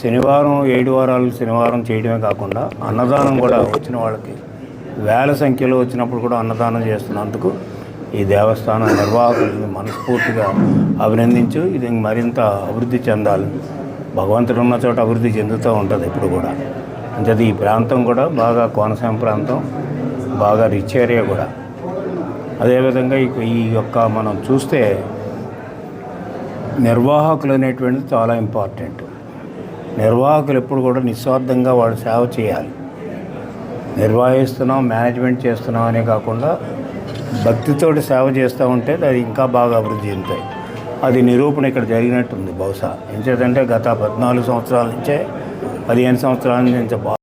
శనివారం ఏడు వారాలు శనివారం చేయడమే కాకుండా అన్నదానం కూడా వచ్చిన వాళ్ళకి వేల సంఖ్యలో వచ్చినప్పుడు కూడా అన్నదానం చేస్తున్నందుకు ఈ దేవస్థాన నిర్వాహకుల్ని మనస్ఫూర్తిగా అభినందించు. ఇది మరింత అభివృద్ధి చెందాలి. భగవంతుడు ఉన్న చోట అభివృద్ధి చెందుతూ ఉంటుంది ఇప్పుడు కూడా. అంటే ఈ ప్రాంతం కూడా బాగా కోనసీమ ప్రాంతం. బాగా రిచ్ ఏరియా కూడా. అదేవిధంగా ఈ- ఈ యొక్క మనం చూస్తే నిర్వాహకులు అనేటువంటిది చాలా ఇంపార్టెంట్ నిర్వాహకులు ఎప్పుడు కూడా నిస్వార్థంగా వాళ్ళు సేవ చేయాలి. నిర్వహిస్తున్నాం మేనేజ్మెంట్ చేస్తున్నాం అనే కాకుండా భక్తితోటి సేవ చేస్తూ ఉంటే అది ఇంకా బాగా అభివృద్ధి చెందుతాయి. అది నిరూపణ ఇక్కడ జరిగినట్టుంది బహుశా. ఎంచేతంటే గత పద్నాలుగు సంవత్సరాల నుంచే పదిహేను సంవత్సరాల నుంచి బాగా